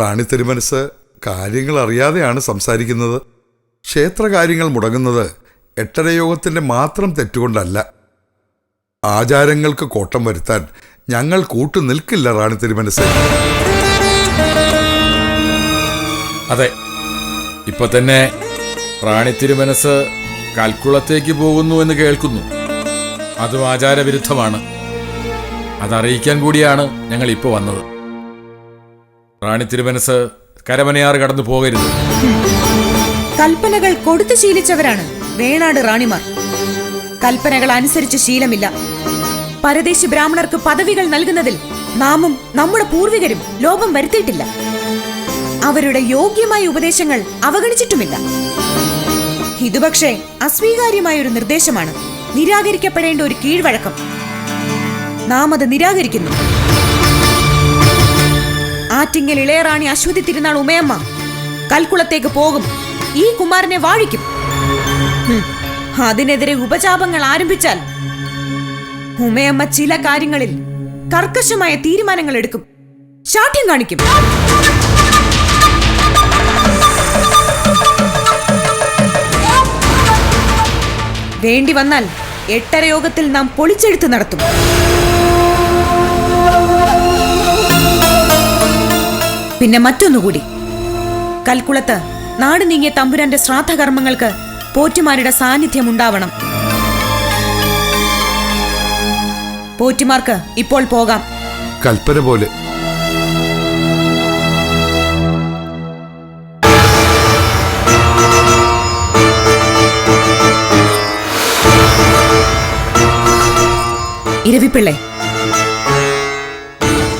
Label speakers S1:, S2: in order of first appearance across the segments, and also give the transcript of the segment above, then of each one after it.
S1: റാണി തിരുമനസ് കാര്യങ്ങൾ അറിയാതെയാണ് സംസാരിക്കുന്നത്. ക്ഷേത്രകാര്യങ്ങൾ മുടങ്ങുന്നത് എട്ടരയോഗത്തിന്റെ മാത്രം തെറ്റുകൊണ്ടല്ല. ആചാരങ്ങൾക്ക് കോട്ടം വരുത്താൻ ഞങ്ങൾ കൂട്ടു നിൽക്കില്ല റാണി തിരുമനസ്.
S2: അതെ. ഇപ്പൊ തന്നെ റാണി തിരുമനസ് കൽക്കുളത്തേക്ക് പോകുന്നു എന്ന് കേൾക്കുന്നു. അതും ആചാരവിരുദ്ധമാണ്. അതറിയിക്കാൻ കൂടിയാണ് ഞങ്ങൾ ഇപ്പോൾ വന്നത്. റാണി തിരുമനസ് കരമനയാറ് കടന്നു പോകരുത്.
S3: കൽപ്പനകൾ കൊടുത്തു ശീലിച്ചവരാണ് വേണാട് റാണിമാർ. കൽപ്പനകൾ അനുസരിച്ച് ശീലമില്ല. പരദേശി ബ്രാഹ്മണർക്ക് പദവികൾ നൽകുന്നതിൽ നാമും നമ്മുടെ പൂർവികരും ലോപം വരുത്തിയിട്ടില്ല. അവരുടെ യോഗ്യമായ ഉപദേശങ്ങൾ അവഗണിച്ചിട്ടുമില്ല. ഇത് പക്ഷേ അസ്വീകാര്യമായ ഒരു നിർദ്ദേശമാണ് നിരാകരിക്കപ്പെടേണ്ട ഒരു കീഴ്വഴക്കം. നാം അത് നിരാകരിക്കുന്നു. ആറ്റിങ്ങൽ ഇളയറാണി അശ്വതി തിരുനാൾ ഉമയമ്മ. കൽക്കുളത്തേക്ക് പോകും. ഈ കുമാരനെ വാഴിക്കും. അതിനെതിരെ ഉപചാപങ്ങൾ ആരംഭിച്ചാൽ ഉമയമ്മ ചില കാര്യങ്ങളിൽ കർക്കശമായ തീരുമാനങ്ങൾ എടുക്കും. ശാഠ്യം കാണിക്കും. വേണ്ടി വന്നാൽ എട്ടര യോഗത്തിൽ നാം പൊളിച്ചെഴുത്ത് നടത്തും. പിന്നെ മറ്റൊന്നുകൂടി. കൽക്കുളത്ത് നാട് നീങ്ങിയ തമ്പുരാന്റെ ശ്രാദ്ധകർമ്മങ്ങൾക്ക് പോറ്റുമാരുടെ സാന്നിധ്യം ഉണ്ടാവണം പോറ്റുമാർക്ക് ഇപ്പോൾ പോകാം.
S1: കൽപ്പന പോലെ.
S3: ഇരവിപ്പിള്ളെ.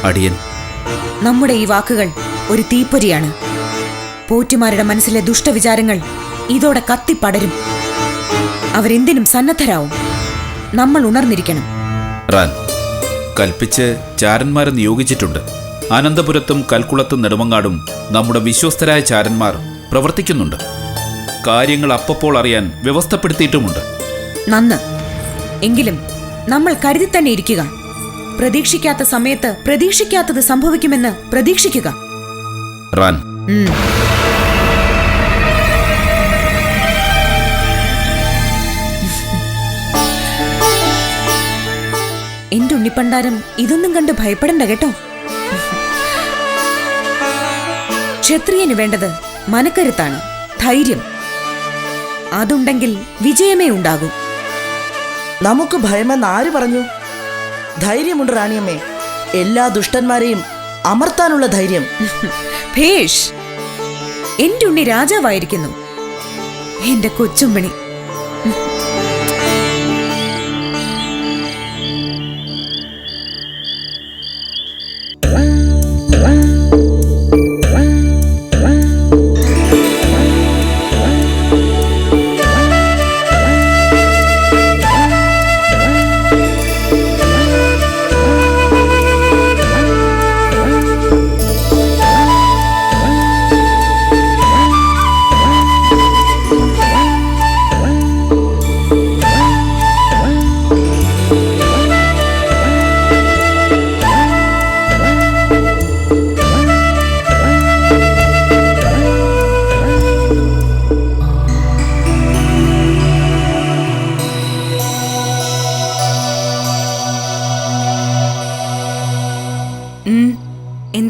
S4: അടിയൻ.
S3: നമ്മുടെ ഈ വാക്കുകൾ ഒരു തീപ്പൊരിയാണ്. പോറ്റുമാരുടെ മനസ്സിലെ ദുഷ്ടവിചാരങ്ങൾ ഇതോടെ കത്തിപ്പടരും. അവരെന്തിനും സന്നദ്ധരാവും. നമ്മൾ ഉണർന്നിരിക്കണം.
S4: റാൻ കൽപ്പിച്ച് ചാരന്മാരെ നിയോഗിച്ചിട്ടുണ്ട്. അനന്തപുരത്തും കൽക്കുളത്തും നെടുമങ്ങാടും നമ്മുടെ വിശ്വസ്തരായ ചാരന്മാർ പ്രവർത്തിക്കുന്നുണ്ട്. കാര്യങ്ങൾ അപ്പപ്പോൾ അറിയാൻ വ്യവസ്ഥപ്പെടുത്തിയിട്ടുമുണ്ട്.
S3: നന്ന് എങ്കിലും നമ്മൾ കരുതി തന്നെ ഇരിക്കുക. പ്രതീക്ഷിക്കാത്ത സമയത്ത് പ്രതീക്ഷിക്കാത്തത് സംഭവിക്കുമെന്ന് പ്രതീക്ഷിക്കുക.
S4: റാൻ.
S3: എന്റെ ഉണ്ണിപ്പണ്ടാരം ഇതൊന്നും കണ്ട് ഭയപ്പെടണ്ട കേട്ടോ. ക്ഷത്രിയന് വേണ്ടത് മനക്കരുത്താണ് ധൈര്യം. അതുണ്ടെങ്കിൽ വിജയമേ ഉണ്ടാകൂ.
S5: നമുക്ക് ഭയമെന്ന് ആര് പറഞ്ഞു? ധൈര്യമുണ്ട് റാണിയമ്മേ. എല്ലാ ദുഷ്ടന്മാരെയും അമർത്താനുള്ള ധൈര്യം.
S3: ഭേഷ്. എന്റെ ഉണ്ണി രാജാവായിരിക്കുന്നു. എന്റെ കൊച്ചുമണി.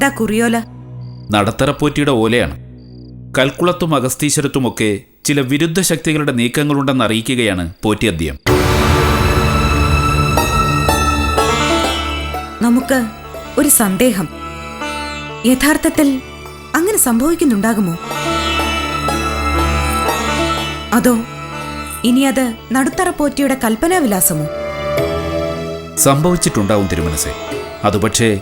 S3: എന്താ കുറിയോല?
S4: നടത്തറപ്പോറ്റിയുടെ ഓലയാണ്. കൽക്കുളത്തും അഗസ്തീശ്വരത്തുമൊക്കെ ചില വിരുദ്ധ ശക്തികളുടെ നീക്കങ്ങളുണ്ടെന്ന് അറിയിക്കുകയാണ് പോറ്റി അദ്ദേഹം
S3: നമുക്ക് ഒരു സന്ദേഹം. യഥാർത്ഥത്തിൽ അങ്ങനെ സംഭവിക്കുന്നുണ്ടാകുമോ? അതോ ഇനി അത് നടുത്തറപ്പോറ്റിയുടെ കൽപ്പനാവിലാസമോ?
S4: സംഭവിച്ചിട്ടുണ്ടാവും തിരുമനസെ. അതുപക്ഷേ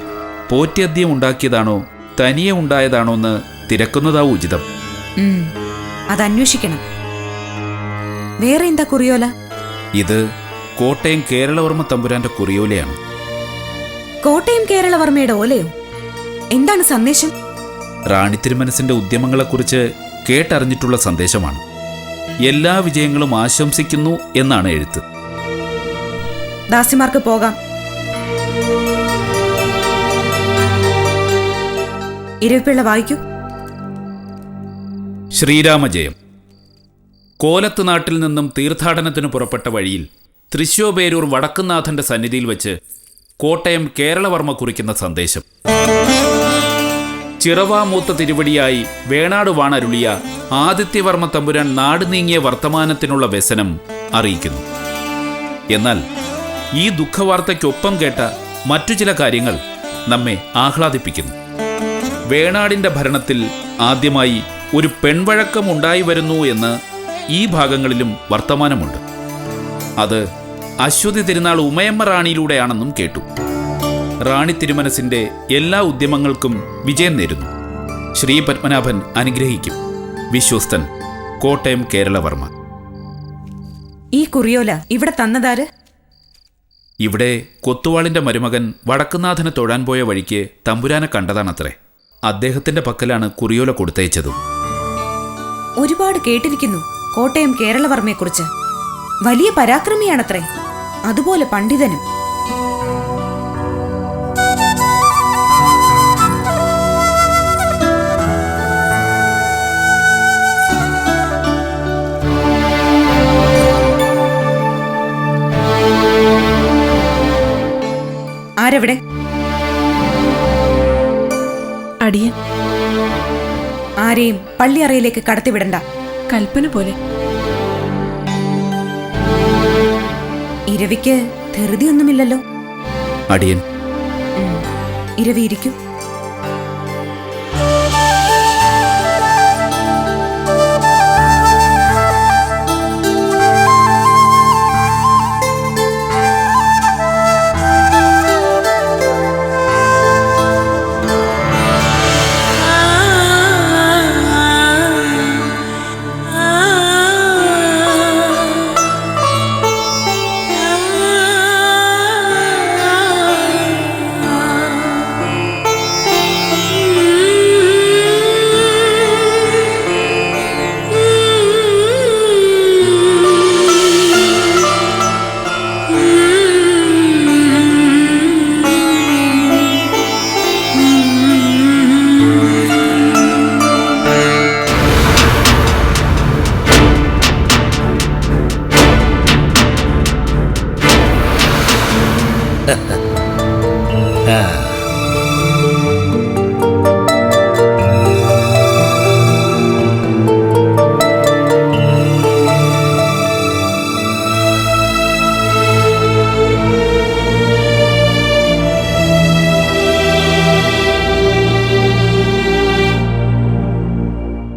S4: പോറ്റി ഉണ്ടാക്കിയതാണോ തനിയെ ഉണ്ടായതാണോ എന്ന് തിരക്കുന്നതാവും ഉചിതം.
S3: അത് അന്വേഷിക്കണം വേറെ എന്താ കുറിയോല?
S4: ഇത് കോട്ടയം കേരളവർമ്മ തമ്പുരാന്റെ കുറിയോലയാണ്.
S3: കോട്ടയം കേരളവർമ്മയുടെ ഓലയോ? എന്താണ് സന്ദേശം?
S4: റാണി തിരുമനസിന്റെ ഉദ്യമങ്ങളെക്കുറിച്ച് കേട്ടറിഞ്ഞിട്ടുള്ള സന്ദേശമാണ്. എല്ലാ വിജയങ്ങളും ആശംസിക്കുന്നു എന്നാണ് എഴുത്ത്.
S3: ദാസിമാർക്ക് പോകാം. ഇരവിപ്പിള്ള വായിക്കൂ.
S4: ശ്രീരാമജയം. കോലത്ത് നാട്ടിൽ നിന്നും തീർത്ഥാടനത്തിന് പുറപ്പെട്ട വഴിയിൽ തൃശ്ശോപേരൂർ വടക്കുന്നാഥന്റെ സന്നിധിയിൽ വെച്ച് കോട്ടയം കേരളവർമ്മ കുറിക്കുന്ന സന്ദേശം. ചിറവാമൂത്ത തിരുവടിയായി വേണാട് വാണരുളിയ ആദിത്യവർമ്മ തമ്പുരാൻ നാട് നീങ്ങിയ വർത്തമാനത്തിനുള്ള വ്യസനം അറിയിക്കുന്നു. എന്നാൽ ഈ ദുഃഖവാർത്തയ്ക്കൊപ്പം കേട്ട മറ്റു ചില കാര്യങ്ങൾ നമ്മെ ആഹ്ലാദിപ്പിക്കുന്നു. വേണാടിന്റെ ഭരണത്തിൽ ആദ്യമായി ഒരു പെൺവഴക്കം ഉണ്ടായി വരുന്നു എന്ന് ഈ ഭാഗങ്ങളിലും വർത്തമാനമുണ്ട്. അത് അശ്വതി തിരുനാൾ ഉമയമ്മ റാണിയിലൂടെയാണെന്നും കേട്ടു. റാണി തിരുമനസിന്റെ എല്ലാ ഉദ്യമങ്ങൾക്കും വിജയം നേരുന്നു. ശ്രീ പത്മനാഭൻ അനുഗ്രഹിക്കും. വിശ്വസ്തൻ കോട്ടയം കേരളവർമ്മ.
S3: ഈ കുറിയോല ഇവിടെ തന്നതാര്?
S4: ഇവിടെ കൊത്തുവാളിന്റെ മരുമകൻ വടക്കുനാഥന് തൊഴാൻ പോയ വഴിക്ക് തമ്പുരാനെ കണ്ടതാണത്രേ. അദ്ദേഹത്തിന്റെ പക്കലാണ് കുറിയോല കൊടുത്തയച്ചതും.
S3: ഒരുപാട് കേട്ടിരിക്കുന്നു കോട്ടയം കേരളവർമ്മയെക്കുറിച്ച്. വലിയ പരാക്രമിയാണത്രേ. അതുപോലെ പണ്ഡിതനും. ആരെയും പള്ളിയറയിലേക്ക് കടത്തിവിടണ്ട.
S6: കൽപ്പന പോലെ.
S3: ഇരവിക്ക് ധൃതിയൊന്നുമില്ലല്ലോ.
S4: അടിയൻ.
S3: ഇരവി ഇരിക്കൂ.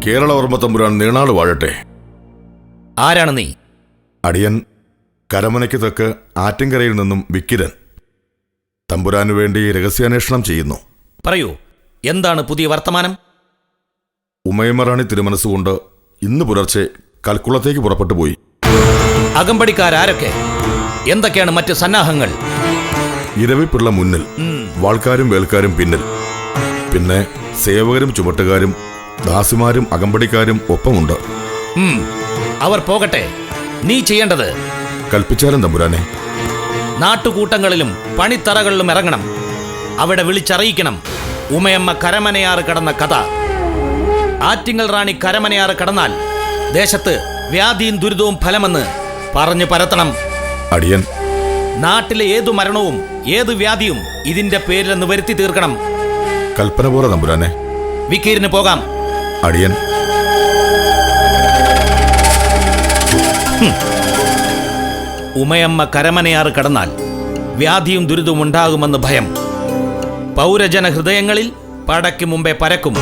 S1: കേരളവർമ്മ തമ്പുരാൻ നീണാട് വാഴട്ടെ.
S7: ആരാണ് നീ?
S1: അടിയൻ കരമനയ്ക്ക് തെക്ക് ആറ്റിൻകരയിൽ നിന്നും വിക്കിരൻ. തമ്പുരാനു വേണ്ടി രഹസ്യാന്വേഷണം ചെയ്യുന്നു.
S7: പറയൂ എന്താണ് പുതിയ വർത്തമാനം?
S1: ഉമയമറാണി തിരുമനസ്സുകൊണ്ട് ഇന്ന് പുലർച്ചെ കൽക്കുളത്തേക്ക് പുറപ്പെട്ടു പോയി.
S7: അകമ്പടിക്കാരൊക്കെ എന്തൊക്കെയാണ് മറ്റ് സന്നാഹങ്ങൾ?
S1: ഇരവിപ്പിള്ള മുന്നിൽ വാൾക്കാരും വേൽക്കാരും പിന്നിൽ. പിന്നെ സേവകരും ചുമട്ടുകാരും ദാസിമാരും അകമ്പടിക്കാരും ഒപ്പമുണ്ട്.
S7: അവർ പോകട്ടെ. നീ ചെയ്യേണ്ടത്
S1: കൽപ്പിച്ചാലും തമ്പുരാനെ.
S7: നാട്ടുകൂട്ടങ്ങളിലും പണിത്തറകളിലും ഇറങ്ങണം. അവിടെ വിളിച്ചറിയിക്കണം. ഉമയമ്മ കരമനയാറ് കടന്ന കഥ. ആറ്റിങ്ങൽ റാണി കരമനയാറ് കടന്നാൽ ദേശത്ത് വ്യാധിയും ദുരിതവും ഫലമെന്ന് പറഞ്ഞു പരത്തണം.
S1: അടിയൻ.
S7: നാട്ടിലെ ഏതു മരണവും ഏതു വ്യാധിയും ഇതിന്റെ പേരിലെന്ന് വരുത്തി തീർക്കണം.
S1: കൽപ്പന പോലെ തമ്പുരാനെ.
S7: വിക്കീരിന് പോകാം.
S1: അടിയൻ.
S7: ഉമയമ്മ കരമനയാറ് കടന്നാൽ വ്യാധിയും ദുരിതവും ഉണ്ടാകുമെന്ന് ഭയം. പൗരജന ഹൃദയങ്ങളിൽ പടയ്ക്ക് മുമ്പേ പരക്കും.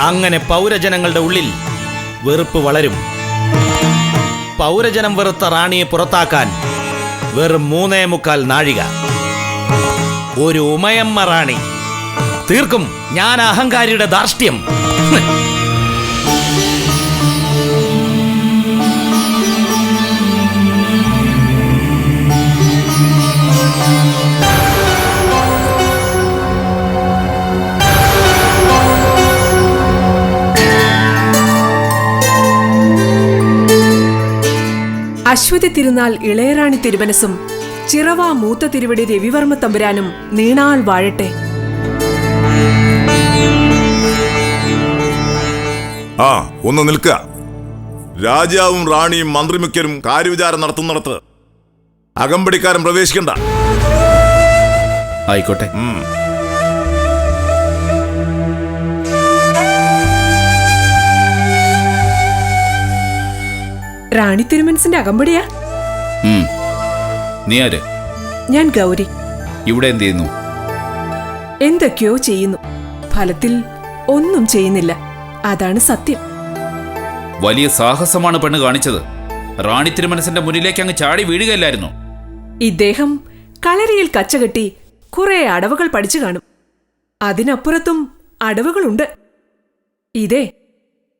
S7: അങ്ങനെ പൗരജനങ്ങളുടെ ഉള്ളിൽ വെറുപ്പ് വളരും. പൗരജനം വെറുത്ത റാണിയെ പുറത്താക്കാൻ വെറും മൂന്നേ മുക്കാൽ നാഴിക. ഒരു ഉമയമ്മ റാണി. തീർക്കും. ഞാൻ അഹങ്കാരിയുടെ ധാർഷ്ട്യം.
S6: അശ്വതി തിരുനാൾ ഇളയറാണി തിരുമനസും ചിറവ മൂത്ത തിരുവടി രവിവർമ്മ തമ്പുരാനും നീണാൾ വാഴട്ടെ.
S8: ആ ഒന്ന് നിൽക്കുക. രാജാവും റാണിയും മന്ത്രിമുഖ്യരും കാര്യവിചാരം നടത്തുന്നിടത്ത് അകമ്പടിക്കാരൻ പ്രവേശിക്കണ്ട.
S4: ആയിക്കോട്ടെ.
S6: റാണി തിരുമനസിന്റെ അകമ്പടിയാ?
S4: നീ ആര്?
S6: ഞാൻ ഗൗരി.
S4: ഇവിടെ എന്ത് ചെയ്യുന്നു?
S6: എന്തൊക്കെയോ ചെയ്യുന്നു. ഫലത്തിൽ ഒന്നും ചെയ്യുന്നില്ല. അതാണ് സത്യം.
S4: വലിയ സാഹസമാണ് പെണ്ണ് കാണിച്ചത്. റാണി തിരുമനസിന്റെ മുന്നിലേക്ക് അങ്ങ് ചാടി വീഴുകയല്ലായിരുന്നു?
S6: ഇദ്ദേഹം കളരിയിൽ കച്ചകെട്ടി കുറെ അടവുകൾ പഠിച്ചു കാണും. അതിനപ്പുറത്തും അടവുകളുണ്ട്. ഇതേ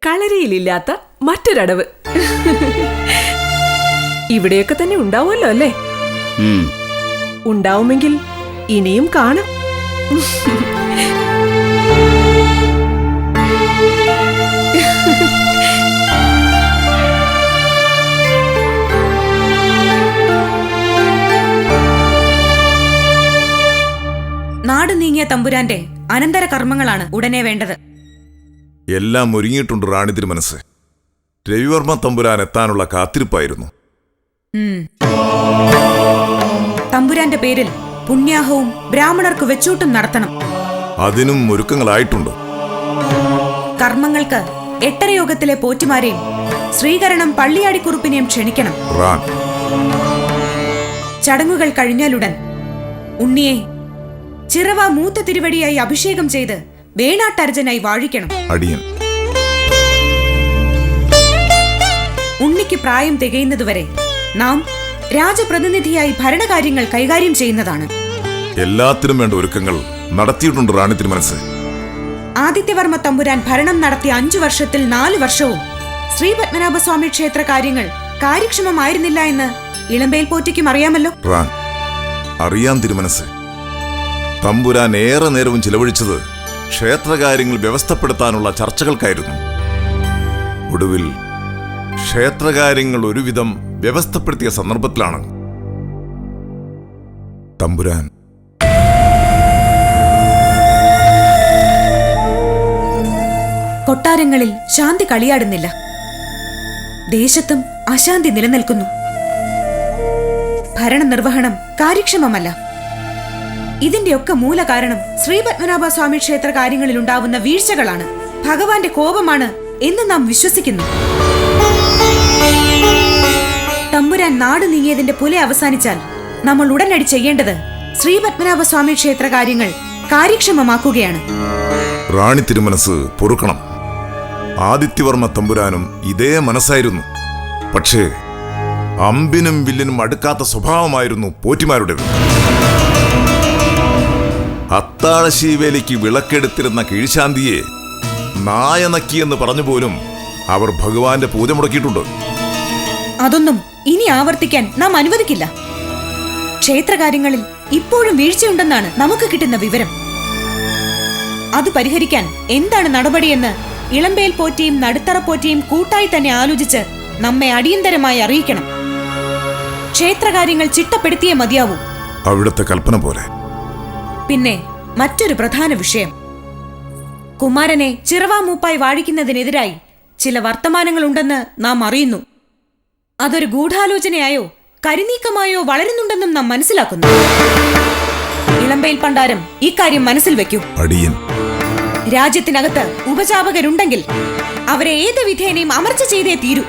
S6: കളരിയിലില്ലാത്ത മറ്റൊരടവ്. ഇവിടെയൊക്കെ തന്നെ ഉണ്ടാവുമല്ലോ അല്ലേ. ഉണ്ടാവുമെങ്കിൽ ഇനിയും കാണും.
S3: നാട് നീങ്ങിയ തമ്പുരാന്റെ അനന്തര കർമ്മങ്ങളാണ് ഉടനെ വേണ്ടത്.
S8: എല്ലാം ഒരുങ്ങിയിട്ടുണ്ട് റാണി തിരുമനസ് രവിവർമ്മ തമ്പുരാൻ എത്താനുള്ള കാത്തിരിപ്പായിരുന്നു.
S3: തമ്പുരാന്റെ പേരിൽ പുണ്യാഹവും ബ്രാഹ്മണർക്ക് വെച്ചൂട്ടും നടത്തണം.
S8: അതിനും ഒരുക്കങ്ങളായിട്ടുണ്ട്.
S3: കർമ്മങ്ങൾക്ക് എട്ടരയോഗത്തിലെ പോറ്റുമാരെയും ശ്രീകരണം പള്ളിയാടിക്കുറുപ്പിനെയും ക്ഷണിക്കണം. ചടങ്ങുകൾ കഴിഞ്ഞാലുടൻ ഉണ്ണിയെ ചിറവ മൂത്ത തിരുവടിയായി അഭിഷേകം ചെയ്ത് വേണാട്ടർജനായി വാഴിക്കണം.
S8: അടിയൻ.
S3: ഉണ്ണിക്ക് പ്രായം തികയുന്നതുവരെ നാം രാജപ്രതിനിധിയായി ഭരണകാര്യങ്ങൾ കൈകാര്യം ചെയ്യുന്നതാണ്.
S8: എല്ലാത്തിനും വേണ്ട ഒരുക്കങ്ങൾ നടത്തിയിട്ടുണ്ട് റാണി തിരുമനസ്.
S3: ആദിത്യവർമ്മ തമ്പുരാൻ ഭരണം നടത്തിയ അഞ്ചു വർഷത്തിൽ നാല് വർഷവും ശ്രീ പത്മനാഭസ്വാമി ക്ഷേത്ര കാര്യങ്ങൾ കാര്യക്ഷമമായിരുന്നില്ല എന്ന് ഇളമ്പേൽ പോറ്റിക്കും അറിയാമല്ലോ.
S8: റാൻ അറിയാം തിരുമനസ്. തമ്പുരാൻ ഏറെ നേരവും ചിലവഴിച്ചത് ക്ഷേത്രകാര്യങ്ങൾ വ്യവസ്ഥപ്പെടുത്താനുള്ള ചർച്ചകൾക്കായിരുന്നു. ഒടുവിൽ ക്ഷേത്രകാര്യങ്ങൾ ഒരുവിധം വ്യവസ്ഥപ്പെടുത്തിയ സന്ദർഭത്തിലാണ്. തമ്പുരാൻ
S3: കൊട്ടാരങ്ങളിൽ ശാന്തി കളിയാടുന്നില്ല. ദേശത്തും അശാന്തി നിലനിൽക്കുന്നു. ഭരണനിർവഹണം കാര്യക്ഷമമല്ല. ഇതിന്റെയൊക്കെ മൂല കാരണം ശ്രീ പത്മനാഭ സ്വാമി ക്ഷേത്ര കാര്യങ്ങളിൽ ഉണ്ടാവുന്ന വീഴ്ചകളാണ്. ഭഗവാന്റെ കോപമാണ് എന്ന് നാം വിശ്വസിക്കുന്നു. തമ്പുരാൻ നാട് നീങ്ങിയതിന്റെ പുല അവസാനിച്ചാൽ നമ്മൾ ഉടനടി ചെയ്യേണ്ടത് ശ്രീ പത്മനാഭ സ്വാമി ക്ഷേത്ര കാര്യങ്ങൾ കാര്യക്ഷമമാക്കുകയാണ്.
S8: റാണി തിരുമനസ് പൊറുക്കണം. ആദിത്യവർമ്മ തമ്പുരാനും ഇതേ മനസ്സായിരുന്നു. പക്ഷേ അമ്പിനും വില്ലിനും അടുക്കാത്ത സ്വഭാവമായിരുന്നു പോറ്റിമാരുടേത്. അത്താഴശീവേലിക്ക് വിളക്കെടുത്തിരുന്ന കീഴ്ശാന്തിയെ നായനക്കിയെന്ന് പറഞ്ഞു പോലും അവർ ഭഗവാന്റെ പൂജ മുടക്കിയിട്ടുണ്ട്.
S3: അതൊന്നും ഇനി ആവർത്തിക്കാൻ നാം അനുവദിക്കില്ല. ക്ഷേത്രകാര്യങ്ങളിൽ ഇപ്പോഴും വീഴ്ചയുണ്ടെന്നാണ് നമുക്ക് കിട്ടുന്ന വിവരം. അത് പരിഹരിക്കാൻ എന്താണ് നടപടിയെന്ന് ഇളമ്പേൽ പോറ്റിയും നടുത്തറ പോറ്റിയും കൂട്ടായി തന്നെ ആലോചിച്ച് നമ്മെ അടിയന്തരമായി അറിയിക്കണം. ക്ഷേത്രകാര്യങ്ങൾ ചിട്ടപ്പെടുത്തിയേ മതിയാവൂ.
S8: അവിടുത്തെ കൽപ്പന പോലെ.
S3: പിന്നെ മറ്റൊരു പ്രധാന വിഷയം. കുമാരനെ ചിറവാമൂപ്പായി വാഴിക്കുന്നതിനെതിരായി ചില വർത്തമാനങ്ങളുണ്ടെന്ന് നാം അറിയുന്നു. അതൊരു ഗൂഢാലോചനയായോ കരിനീക്കമായോ വളരുന്നുണ്ടെന്നും നാം മനസ്സിലാക്കുന്നു. ഇളമ്പയിൽ പണ്ടാരം ഇക്കാര്യം മനസ്സിൽ വെക്കൂ
S8: അടിയൻ.
S3: രാജ്യത്തിനകത്ത് ഉപചാപകരുണ്ടെങ്കിൽ അവരെ ഏത് വിധേനയും അമർച്ച ചെയ്തേ തീരൂ.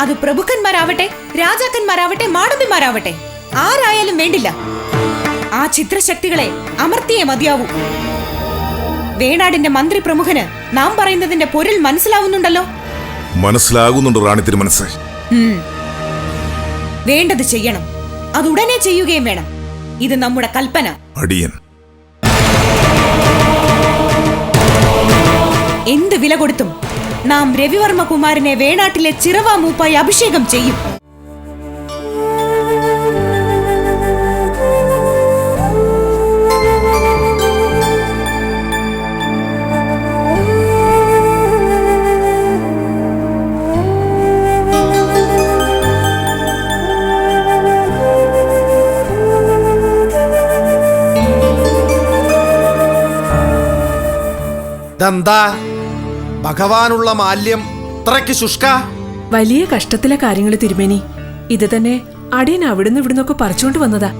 S3: അത് പ്രഭുക്കന്മാരാവട്ടെ രാജാക്കന്മാരാവട്ടെ മാടമ്പിമാരാവട്ടെ ആരായാലും വേണ്ടില്ല. ആ ചിത്രശക്തികളെ അമർത്തിയേ മതിയാവൂ. വേണാടിന്റെ മന്ത്രി പ്രമുഖന് നാം പറയുന്നതിന്റെ പൊരുൾ മനസ്സിലാവുന്നുണ്ടല്ലോ?
S8: മനസ്സിലാകുന്നുണ്ട് റാണി തിരുമനസ്
S3: വേണ്ടത് ചെയ്യണം. അത് ഉടനെ ചെയ്യുകയും വേണം. ഇത് നമ്മുടെ കൽപ്പന.
S8: അടിയൻ.
S3: എന്ത് വില കൊടുത്തും നാം രവിവർമ്മ കുമാരനെ വേണാട്ടിലെ ചിറവാ മൂപ്പായി അഭിഷേകം ചെയ്യും.
S7: ഇതെന്താ
S9: ഭഗവാനുള്ള മാല്യം ഇത്രയ്ക്ക് ശുഷ്ക?
S6: വലിയ കഷ്ടത്തിലെ കാര്യങ്ങൾ തിരുമേനി. ഇത് തന്നെ അടിയൻ അവിടുന്ന് ഇവിടുന്നൊക്കെ പറിച്ചുകൊണ്ട് വന്നതാ.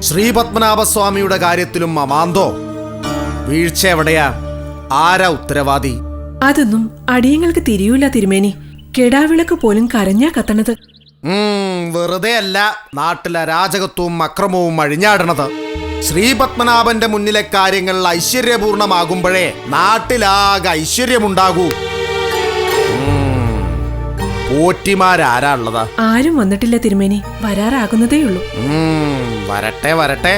S9: ശ്രീപത്മനാഭസ്വാമിയുടെ കാര്യത്തിലും അമാന്തോ? വീഴ്ച എവിടെയാ? ആരാ ഉത്തരവാദി?
S6: അതൊന്നും അടിയങ്ങൾക്ക് തിരിയൂല തിരുമേനി. കെടാവിളക്ക് പോലും കരഞ്ഞാ കത്തണത്.
S9: വെറുതെ അല്ല നാട്ടിലെ അരാജകത്വവും അക്രമവും അഴിഞ്ഞാടണത്. ശ്രീപത്മനാഭന്റെ മുന്നിലെ കാര്യങ്ങൾ ഐശ്വര്യപൂർണമാകുമ്പോഴേ നാട്ടിലാകെ ഐശ്വര്യമുണ്ടാകൂ. പോറ്റിമാരാരാ ഉള്ളത്
S6: ആരും വന്നിട്ടില്ല തിരുമേനി. വരാറാകുന്നതേ
S9: ഉള്ളൂ വരട്ടെ വരട്ടെ.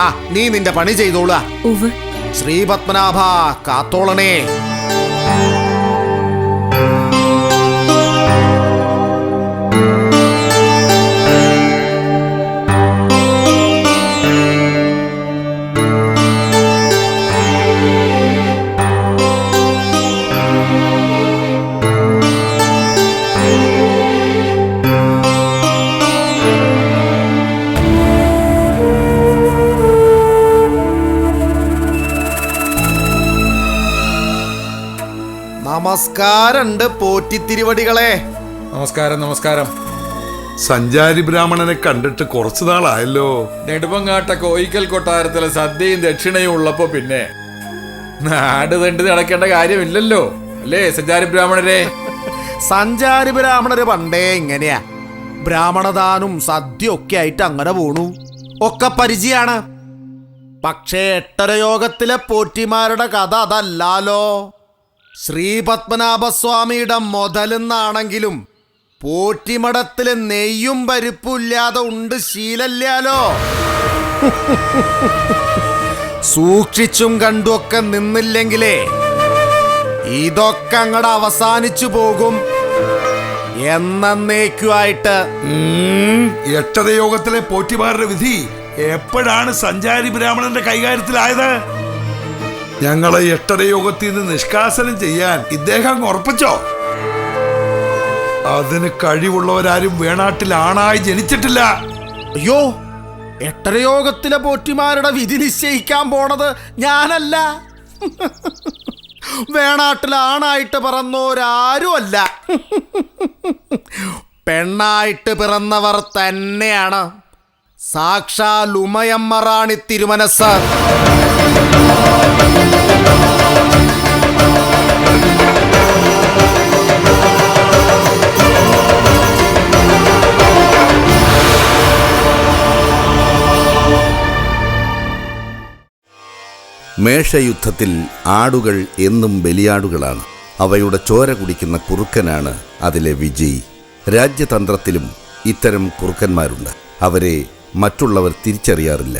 S9: ആ നീ നിന്റെ പണി ചെയ്തോളാ ശ്രീപത്മനാഭ കാത്തോളണേ. നമസ്കാരണ്ട് പോറ്റിത്തിരുവടികളെ
S2: നമസ്കാരം നമസ്കാരം.
S1: സഞ്ചാരി ബ്രാഹ്മണനെ കണ്ടിട്ട് കുറച്ചു നാളായല്ലോ.
S2: നെടുമങ്ങാട്ട കോയിക്കൽ കൊട്ടാരത്തിലെ സദ്യയും ദക്ഷിണയും ഉള്ളപ്പോ പിന്നെ നാട് തണ്ടി നടക്കേണ്ട കാര്യമില്ലല്ലോ. അല്ലേ സഞ്ചാരി ബ്രാഹ്മണരെ?
S9: സഞ്ചാരി ബ്രാഹ്മണര് പണ്ടേ ഇങ്ങനെയാ. ബ്രാഹ്മണദാനും സദ്യ ഒക്കെ ആയിട്ട് അങ്ങനെ പോണു. ഒക്കെ പരിചയാണ്. പക്ഷേ എട്ടര യോഗത്തിലെ പോറ്റിമാരുടെ കഥ അതല്ലാലോ. ശ്രീപത്മനാഭസ്വാമിയുടെ മുതലെന്നാണെങ്കിലും പോറ്റിമടത്തിൽ നെയ്യും പരിപ്പും ഉണ്ട് ശീലല്ലാലോ സൂക്ഷിച്ചും കണ്ടുമൊക്കെ നിന്നില്ലെങ്കിലേ ഇതൊക്കെ അങ്ങടെ അവസാനിച്ചു പോകും എന്നേക്കുമായിട്ട്
S1: ഉം, എട്ടര യോഗത്തിലെ പോറ്റിമാരുടെ വിധി എപ്പോഴാണ് സഞ്ചാരി ബ്രാഹ്മണന്റെ കൈകാര്യത്തിലായത്? ഞങ്ങളെ എട്ടരയോഗത്തിൽ നിന്ന് നിഷ്കാസനം ചെയ്യാൻ ഇദ്ദേഹം ഉറപ്പിച്ചോ? അതിന് കഴിവുള്ളവരാരും വേണാട്ടിൽ ആണായി ജനിച്ചിട്ടില്ല.
S9: അയ്യോ എട്ടരയോഗത്തിലെ പോറ്റിമാരുടെ വിധി നിശ്ചയിക്കാൻ പോണത് ഞാനല്ല. വേണാട്ടിൽ ആണായിട്ട് പിറന്നോരാരുമല്ല പെണ്ണായിട്ട് പിറന്നവർ തന്നെയാണ്. സാക്ഷാൽ ഉമയമ്മറാണി തിരുമനസ്.
S10: മേഷയുദ്ധത്തിൽ ആടുകൾ എന്നും ബലിയാടുകളാണ്. അവയുടെ ചോര കുടിക്കുന്ന കുറുക്കനാണ് അതിലെ വിജയി. രാജ്യതന്ത്രത്തിലും ഇത്തരം കുറുക്കന്മാരുണ്ട്. അവരെ മറ്റുള്ളവർ തിരിച്ചറിയാറില്ല.